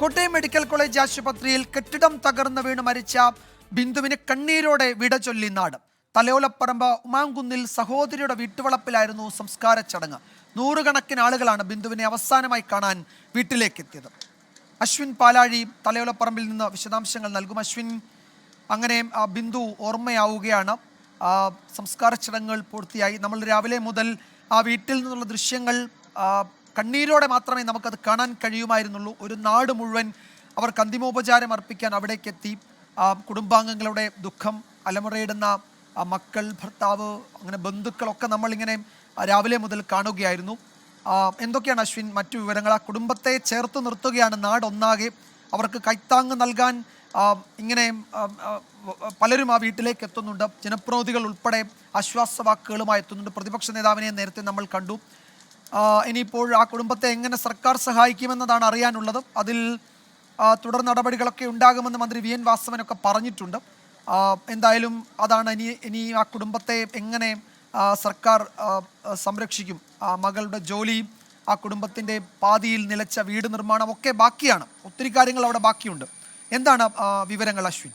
Kottayam medical college ആശുപത്രിയിൽ കെട്ടിടം തകർന്നു വീണ് മരിച്ച ബിന്ദുവിന് കണ്ണീരോടെ വിട ചൊല്ലി നാട്. തലയോലപ്പറമ്പ് ഉമാങ്കുന്നിൽ സഹോദരിയുടെ വീട്ടുവളപ്പിലായിരുന്നു സംസ്കാര ചടങ്ങ്. നൂറുകണക്കിന് ആളുകളാണ് ബിന്ദുവിനെ അവസാനമായി കാണാൻ വീട്ടിലേക്ക് എത്തിയത് അശ്വിൻ പാലാഴി തലയോലപ്പറമ്പിൽ നിന്ന് വിശദാംശങ്ങൾ നൽകും. അശ്വിൻ അങ്ങനെ ബിന്ദു ഓർമ്മയാവുകയാണ്. സംസ്കാര ചടങ്ങുകൾ പൂർത്തിയായി. നമ്മൾ രാവിലെ മുതൽ ആ വീട്ടിൽ നിന്നുള്ള ദൃശ്യങ്ങൾ കണ്ണീരോടെ മാത്രമേ നമുക്കത് കാണാൻ കഴിയുമായിരുന്നുള്ളൂ. ഒരു നാട് മുഴുവൻ അവർ അന്തിമോപചാരം അർപ്പിക്കാൻ അവിടേക്ക് എത്തി. ആ, കുടുംബാംഗങ്ങളുടെ ദുഃഖം അലമുറയിടുന്ന മക്കൾ ഭർത്താവ് അങ്ങനെ ബന്ധുക്കളൊക്കെ നമ്മളിങ്ങനെ രാവിലെ മുതൽ കാണുകയായിരുന്നു. എന്തൊക്കെയാണ് അശ്വിൻ മറ്റു വിവരങ്ങൾ? ആ കുടുംബത്തെ ചേർത്ത് നിർത്തുകയാണ് നാടൊന്നാകെ. അവർക്ക് കൈത്താങ് നൽകാൻ ഇങ്ങനെ പലരും ആ വീട്ടിലേക്ക് എത്തുന്നുണ്ട്. ജനപ്രതിനിധികൾ ഉൾപ്പെടെ ആശ്വാസവാക്കുകളുമായി എത്തുന്നുണ്ട്. പ്രതിപക്ഷ നേതാവിനെ നേരത്തെ നമ്മൾ കണ്ടു. ഇനിയിപ്പോൾ ആ കുടുംബത്തെ എങ്ങനെ സർക്കാർ സഹായിക്കുമെന്നതാണ് അറിയാനുള്ളത് അതിൽ തുടർ നടപടികളൊക്കെ ഉണ്ടാകുമെന്ന് മന്ത്രി വി എൻ വാസവനൊക്കെ പറഞ്ഞിട്ടുണ്ട്. എന്തായാലും അതാണ് ഇനി ഇനി ആ കുടുംബത്തെ എങ്ങനെ സർക്കാർ സംരക്ഷിക്കും. ആ, മകളുടെ ജോലി ആ കുടുംബത്തിന്റെ പാതിയിൽ നിലച്ച വീട് നിർമ്മാണം ഒക്കെ ബാക്കിയാണ്. ഒത്തിരി കാര്യങ്ങൾ അവിടെ ബാക്കിയുണ്ട്. എന്താണ് വിവരങ്ങൾ അശ്വിൻ?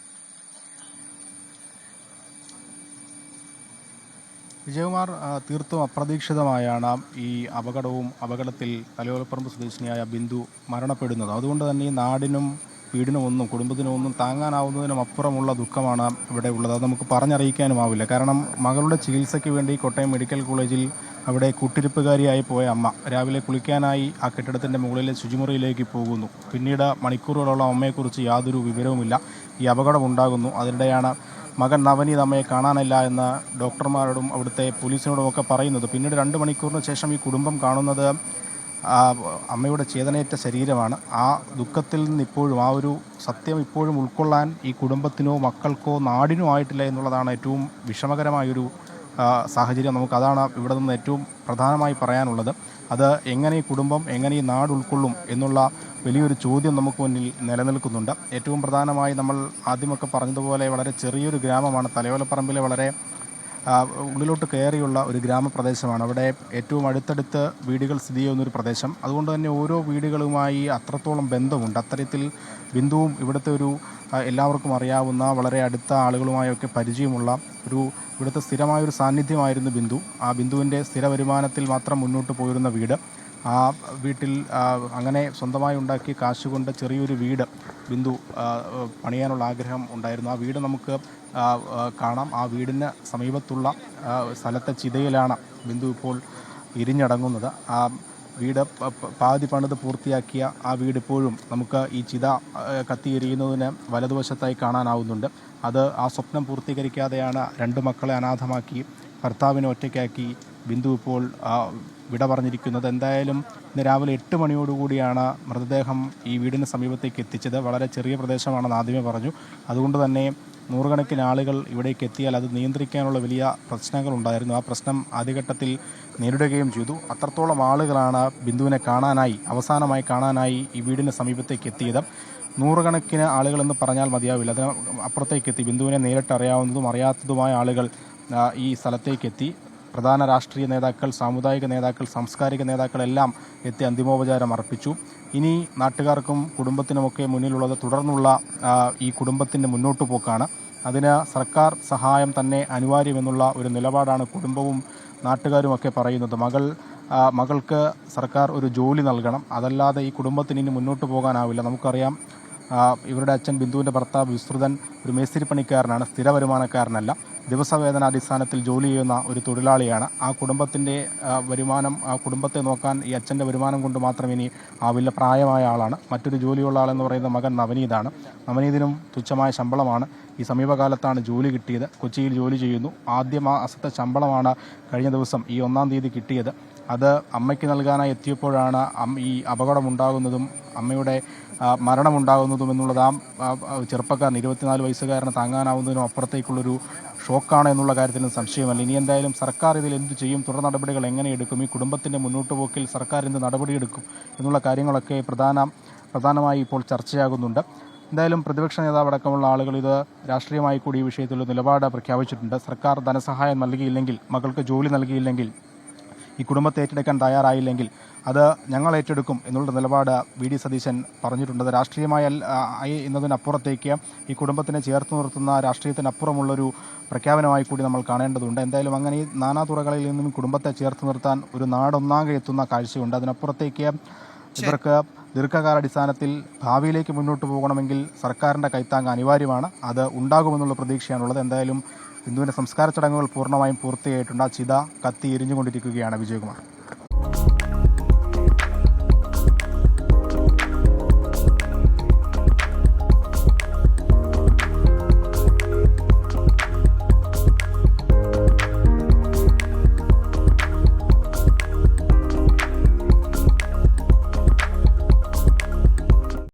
വിജയകുമാർ തീർത്തും അപ്രതീക്ഷിതമായാണ് ഈ അപകടവും അപകടത്തിൽ തലയോലപ്പറമ്പ് സ്വദേശിനിയായ ബിന്ദു മരണപ്പെടുന്നത്. അതുകൊണ്ട് തന്നെ ഈ നാടിനും വീടിനും ഒന്നും കുടുംബത്തിനും ഒന്നും താങ്ങാനാവുന്നതിനും അപ്പുറമുള്ള ദുഃഖമാണ് ഇവിടെ ഉള്ളത്. അത് നമുക്ക് പറഞ്ഞറിയിക്കാനുമാവില്ല. കാരണം മകളുടെ ചികിത്സയ്ക്ക് വേണ്ടി കോട്ടയം മെഡിക്കൽ കോളേജിൽ അവിടെ കൂട്ടിരിപ്പുകാരിയായി പോയ അമ്മ രാവിലെ കുളിക്കാനായി ആ കെട്ടിടത്തിന്റെ മുകളിലെ ശുചിമുറിയിലേക്ക് പോകുന്നു. പിന്നീട് മണിക്കൂറുകളോളം അമ്മയെക്കുറിച്ച് യാതൊരു വിവരവുമില്ല. ഈ അപകടം ഉണ്ടാകുന്നു അതിനിടെയാണ് മകൻ നവനീത് അമ്മയെ കാണാനില്ല എന്ന് ഡോക്ടർമാരോടും അവിടുത്തെ പോലീസിനോടും ഒക്കെ പറയുന്നത്. പിന്നീട് രണ്ട് മണിക്കൂറിന് ശേഷം ഈ കുടുംബം കാണുന്നത് അമ്മയുടെ ചേതനയേറ്റ ശരീരമാണ്. ആ ദുഃഖത്തിൽ നിന്ന് ഇപ്പോഴും ആ ഒരു സത്യം ഇപ്പോഴും ഉൾക്കൊള്ളാൻ ഈ കുടുംബത്തിനോ മക്കൾക്കോ നാടിനോ ആയിട്ടില്ല എന്നുള്ളതാണ് ഏറ്റവും വിഷമകരമായൊരു സാഹചര്യം നമുക്ക് അതാണ് ഇവിടെ നിന്ന് ഏറ്റവും പ്രധാനമായി പറയാനുള്ളത്. അത് എങ്ങനെ ഈ കുടുംബം എങ്ങനെ ഈ നാട് ഉൾക്കൊള്ളും എന്നുള്ള വലിയൊരു ചോദ്യം നമുക്ക് മുന്നിൽ നിലനിൽക്കുന്നുണ്ട്. ഏറ്റവും പ്രധാനമായി നമ്മൾ ആദ്യമൊക്കെ പറഞ്ഞതുപോലെ വളരെ ചെറിയൊരു ഗ്രാമമാണ്. തലയോലപ്പറമ്പിലെ വളരെ ഉള്ളിലോട്ട് കയറിയുള്ള ഒരു ഗ്രാമപ്രദേശമാണ്. അവിടെ ഏറ്റവും അടുത്തടുത്ത് വീടുകൾ സ്ഥിതി ചെയ്യുന്ന ഒരു പ്രദേശം. അതുകൊണ്ട് തന്നെ ഓരോ വീടുകളുമായി അത്രത്തോളം ബന്ധമുണ്ട്. അത്തരത്തിൽ ബിന്ദുവും ഇവിടുത്തെ ഒരു എല്ലാവർക്കും അറിയാവുന്ന വളരെ അടുത്ത ആളുകളുമായൊക്കെ പരിചയമുള്ള ഒരു ഇവിടുത്തെ സ്ഥിരമായൊരു സാന്നിധ്യമായിരുന്നു ബിന്ദു. ആ ബിന്ദുവിന്റെ സ്ഥിര വരുമാനത്തിൽ മാത്രം മുന്നോട്ട് പോയിരുന്ന വീട്. ആ വീട്ടിൽ അങ്ങനെ സ്വന്തമായി ഉണ്ടാക്കിയ കാശ് കൊണ്ട് ചെറിയൊരു വീട് ബിന്ദു പണിയാനുള്ള ആഗ്രഹം ഉണ്ടായിരുന്നു. ആ വീട് നമുക്ക് കാണാം. ആ വീടിന് സമീപത്തുള്ള സ്ഥലത്തെ ചിതയിലാണ് ബിന്ദു ഇപ്പോൾ ഇരിഞ്ഞടങ്ങുന്നത്. ആ വീട് പാതി പണിത് പൂർത്തിയാക്കിയ ആ വീട് ഇപ്പോഴും നമുക്ക് ഈ ചിത കത്തിയെരിയുന്നതിന് വലതുവശത്തായി കാണാനാവുന്നുണ്ട്. അത് ആ സ്വപ്നം പൂർത്തീകരിക്കാതെയാണ് രണ്ട് മക്കളെ അനാഥമാക്കി ഭർത്താവിനെ ഒറ്റയ്ക്കാക്കി ബിന്ദു ഇപ്പോൾ വിട പറഞ്ഞിരിക്കുന്നത് എന്തായാലും ഇന്ന് രാവിലെ എട്ട് മണിയോടുകൂടിയാണ് മൃതദേഹം ഈ വീടിന് സമീപത്തേക്ക് എത്തിച്ചത്. വളരെ ചെറിയ പ്രദേശമാണെന്ന് ആദ്യമേ പറഞ്ഞു. അതുകൊണ്ട് തന്നെ നൂറുകണക്കിന് ആളുകൾ ഇവിടേക്ക് എത്തിയാൽ അത് നിയന്ത്രിക്കാനുള്ള വലിയ പ്രശ്നങ്ങളുണ്ടായിരുന്നു. ആ പ്രശ്നം ആദ്യഘട്ടത്തിൽ നേരിടുകയും ചെയ്തു. അത്രത്തോളം ആളുകളാണ് ബിന്ദുവിനെ കാണാനായി അവസാനമായി കാണാനായി ഈ വീടിന് സമീപത്തേക്ക് എത്തിയത്. നൂറുകണക്കിന് ആളുകളെന്ന് പറഞ്ഞാൽ മതിയാവില്ല. അതിന് അപ്പുറത്തേക്ക് എത്തി. ബിന്ദുവിനെ നേരിട്ട് അറിയാവുന്നതും അറിയാത്തതുമായ ആളുകൾ ഈ സ്ഥലത്തേക്ക് എത്തി. പ്രധാന രാഷ്ട്രീയ നേതാക്കൾ സാമുദായിക നേതാക്കൾ സാംസ്കാരിക നേതാക്കളെല്ലാം എത്തി അന്തിമോപചാരം അർപ്പിച്ചു. ഇനി നാട്ടുകാർക്കും കുടുംബത്തിനുമൊക്കെ മുന്നിലുള്ളത് തുടർന്നുള്ള ഈ കുടുംബത്തിന്റെ മുന്നോട്ടു പോക്കാണ് അതിന് സർക്കാർ സഹായം തന്നെ അനിവാര്യമെന്നുള്ള ഒരു നിലപാടാണ് കുടുംബവും നാട്ടുകാരുമൊക്കെ പറയുന്നത്. മകൾ മകൾക്ക് സർക്കാർ ഒരു ജോലി നൽകണം. അതല്ലാതെ ഈ കുടുംബത്തിന് ഇനി മുന്നോട്ട് പോകാനാവില്ല. നമുക്കറിയാം ഇവരുടെ അച്ഛൻ ബിന്ദുവിന്റെ ഭർത്താവ് വിസ്തൃതൻ ഒരു മേസ്തിരി പണിക്കാരനാണ് സ്ഥിര വരുമാനക്കാരനല്ല. ദിവസവേതന അടിസ്ഥാനത്തിൽ ജോലി ചെയ്യുന്ന ഒരു തൊഴിലാളിയാണ്. ആ കുടുംബത്തിന്റെ വരുമാനം ആ കുടുംബത്തെ നോക്കാൻ ഈ അച്ഛന്റെ വരുമാനം കൊണ്ട് മാത്രം ഇനി ആവില്ല പ്രായമായ ആളാണ്. മറ്റൊരു ജോലിയുള്ള ആളെന്ന് പറയുന്ന മകൻ നവനീതാണ്. നവനീതിനും തുച്ഛമായ ശമ്പളമാണ്. ഈ സമീപകാലത്താണ് ജോലി കിട്ടിയത്. കൊച്ചിയിൽ ജോലി ചെയ്യുന്നു. ആദ്യ മാസത്തെ ശമ്പളമാണ് കഴിഞ്ഞ ദിവസം ഈ ഒന്നാം തീയതി കിട്ടിയത്. അത് അമ്മയ്ക്ക് നൽകാനായി എത്തിയപ്പോഴാണ് ഈ അപകടമുണ്ടാകുന്നതും അമ്മയുടെ മരണമുണ്ടാകുന്നതും എന്നുള്ളത് ആ ചെറുപ്പക്കാരൻ ഇരുപത്തിനാല് വയസ്സുകാരന് താങ്ങാനാവുന്നതിനും അപ്പുറത്തേക്കുള്ളൊരു ഷോക്കാണ് എന്നുള്ള കാര്യത്തിലും സംശയമല്ല. ഇനി എന്തായാലും സർക്കാർ ഇതിൽ എന്ത് ചെയ്യും? തുടർ നടപടികൾ എങ്ങനെ എടുക്കും? ഈ കുടുംബത്തിന്റെ മുന്നോട്ട് പോക്കിൽ സർക്കാർ എന്ത് നടപടിയെടുക്കും എന്നുള്ള കാര്യങ്ങളൊക്കെ പ്രധാന പ്രധാനമായി ഇപ്പോൾ ചർച്ചയാകുന്നുണ്ട്. എന്തായാലും പ്രതിപക്ഷ നേതാവ് അടക്കമുള്ള ആളുകൾ ഇത് രാഷ്ട്രീയമായി കൂടി ഈ വിഷയത്തിൽ നിലപാട് പ്രഖ്യാപിച്ചിട്ടുണ്ട്. സർക്കാർ ധനസഹായം നൽകിയില്ലെങ്കിൽ മകൾക്ക് ജോലി നൽകിയില്ലെങ്കിൽ ഈ കുടുംബത്തെ ഏറ്റെടുക്കാൻ തയ്യാറായില്ലെങ്കിൽ അത് ഞങ്ങൾ ഏറ്റെടുക്കും എന്നുള്ള നിലപാട് വി ഡി സതീശൻ പറഞ്ഞിട്ടുണ്ട്. രാഷ്ട്രീയമായ എന്നതിനപ്പുറത്തേക്ക് ഈ കുടുംബത്തിനെ ചേർത്ത് നിർത്തുന്ന രാഷ്ട്രീയത്തിനപ്പുറമുള്ളൊരു പ്രഖ്യാപനമായി കൂടി നമ്മൾ കാണേണ്ടതുണ്ട്. എന്തായാലും അങ്ങനെ ഈ നാനാതുറകളിൽ നിന്നും കുടുംബത്തെ ചേർത്ത് നിർത്താൻ ഒരു നാടൊന്നാകെ എത്തുന്ന കാഴ്ചയുണ്ട്. അതിനപ്പുറത്തേക്ക് ഇവർക്ക് ദീർഘകാലാടിസ്ഥാനത്തിൽ ഭാവിയിലേക്ക് മുന്നോട്ട് പോകണമെങ്കിൽ സർക്കാരിന്റെ കൈത്താങ് അനിവാര്യമാണ്. അത് ഉണ്ടാകുമെന്നുള്ള പ്രതീക്ഷയാണുള്ളത്. എന്തായാലും ബിന്ദുവിന്റെ സംസ്കാര ചടങ്ങുകൾ പൂർണമായും പൂർത്തിയായിട്ടുണ്ട്. ആ ചിത കത്തി എരിഞ്ഞുകൊണ്ടിരിക്കുകയാണ് വിജയകുമാർ.